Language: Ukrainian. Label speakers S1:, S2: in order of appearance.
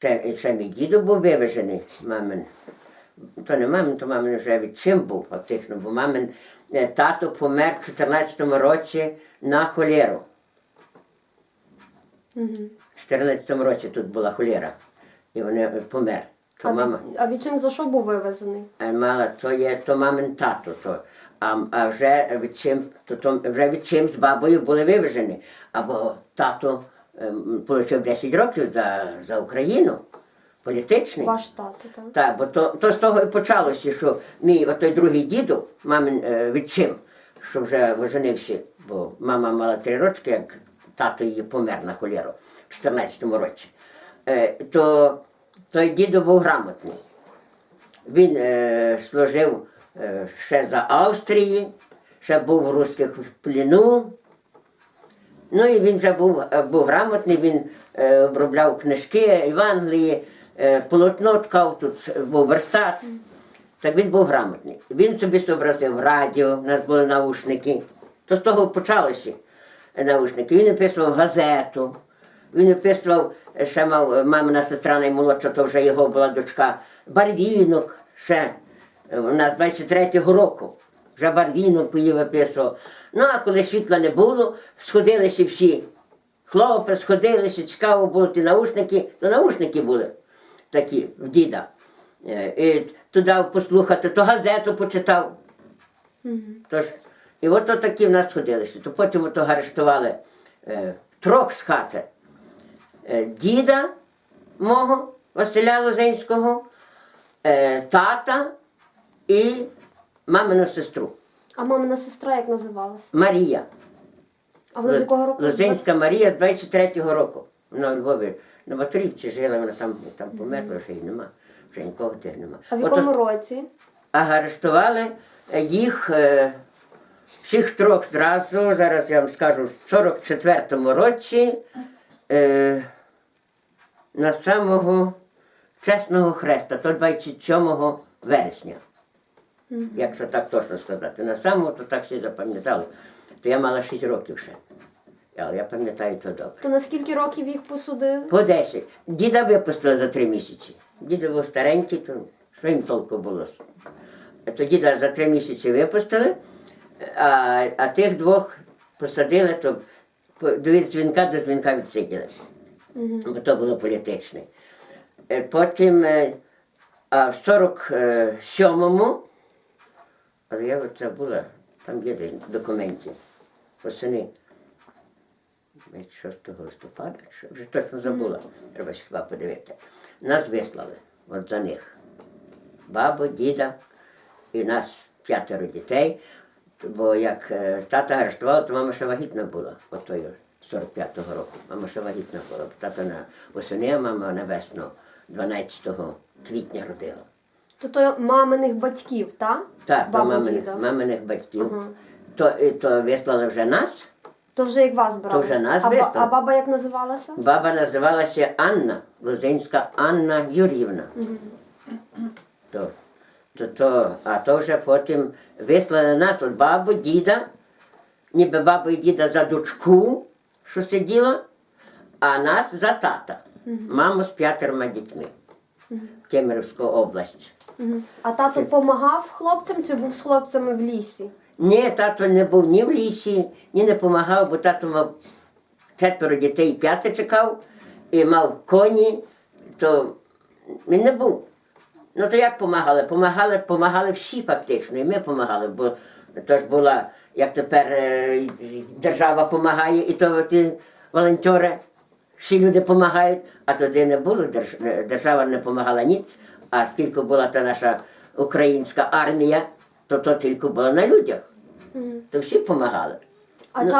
S1: Ще, ще мій дідо був вивезений, мамин. То не мамин, то мамин вже відчим був фактично, бо мамин тато помер в 14-му році на холеру.
S2: Угу.
S1: В 14-му році тут була холера. І вони е, помер. То
S2: А,
S1: мама
S2: а від чим за що був вивезений?
S1: мала, то є то мамин тато. То. А, а вже від чим, то, то вже від чим з бабою були вивезені. Або тато ем, отримав 10 років за, за Україну, політичний.
S2: Ваш тато, так?
S1: Так, бо то, то з того і почалося, що мій отой другий діду, мамин е, відчим, що вже оженився, бо мама мала три рочки, як тато її помер на холеру в 14-му році. Е, то той дідо був грамотний. Він е, служив е, ще за Австрії, ще був в русських в плену. Ну і він вже був, е, був грамотний, він е, обробляв книжки в Англії, е, полотно ткав, тут був верстат. Так він був грамотний. Він собі зобразив радіо, у нас були наушники. То з того почалося е, наушники. Він написував газету, він написував, е, ще мав е, мамина сестра наймолодша, то вже його була дочка, барвінок ще. У нас 23-го року. Вже барвінок її виписував. Ну, а коли світла не було, сходилися всі. Хлопці сходилися, цікаво було ті наушники, то наушники були такі в діда. Е, І туди послухати, то газету почитав. Тож, і от такі в нас сходилися. То потім ото арештували е, трьох з хати. Е, діда мого Василя Лозинського, е, тата і мамину сестру
S2: А мамина сестра як називалася?
S1: Марія.
S2: А вона з якого року?
S1: Лозинська Марія з 23-го року. Вона у Львові на Батурівці жила, вона там, там померла, вже її нема. Вже нікого тих нема.
S2: А в
S1: Ото
S2: якому році?
S1: арештували їх е, всіх трьох зразу, зараз я вам скажу, в 44-му році е, на самого Чесного Хреста, то 27 вересня. Якщо так точно сказати. На самого, то так всі запам'ятали. То я мала 6 років ще. Але я пам'ятаю то добре.
S2: То на скільки років їх посудили?
S1: По 10. Діда випустили за три місяці. Діда був старенький, то що їм толку було. То діда за три місяці випустили, а, а тих двох посадили, то від дзвінка до дзвінка відсиділи. Бо то було політичне. Е, Потім е, а в 47-му, але я от забула, там є десь в документі, восени 6 листопада, що вже точно забула, треба ж хіба подивити. Нас вислали от за них. Бабу, діда і нас п'ятеро дітей. Бо як е, тата арештував, то мама ще вагітна була, от тої 45-го року. Мама ще вагітна була. Тата на восени, а мама на весну 12 квітня родила.
S2: То то маминих батьків, так?
S1: Так, то
S2: Бабу,
S1: маминих,
S2: діда.
S1: маминих батьків.
S2: Ага.
S1: То, і то вислали вже нас.
S2: То вже як вас брали.
S1: То вже нас
S2: а, ба- а баба як називалася?
S1: Баба називалася Анна, Лозинська Анна Юр'ївна. То, то, то, а то вже потім вислали нас от бабу, діда, ніби бабу і діда за дочку, що сиділа, а нас за тата. Маму з п'ятерма дітьми. Кемерівську область.
S2: А тато допомагав хлопцям чи був з хлопцями в лісі?
S1: Ні, тато не був ні в лісі, ні не допомагав, бо тато мав четверо дітей, п'яте чекав, і мав коні, то він не був. Ну то як допомагали? Помагали, помагали всі фактично, і ми допомагали, бо то ж була, як тепер е, держава допомагає, і то ті волонтери, всі люди допомагають, а тоді не було, держ- держава не допомагала ніц, а скільки була та наша українська армія, то то тільки було на людях. То всі допомагали.
S2: А
S1: Ну,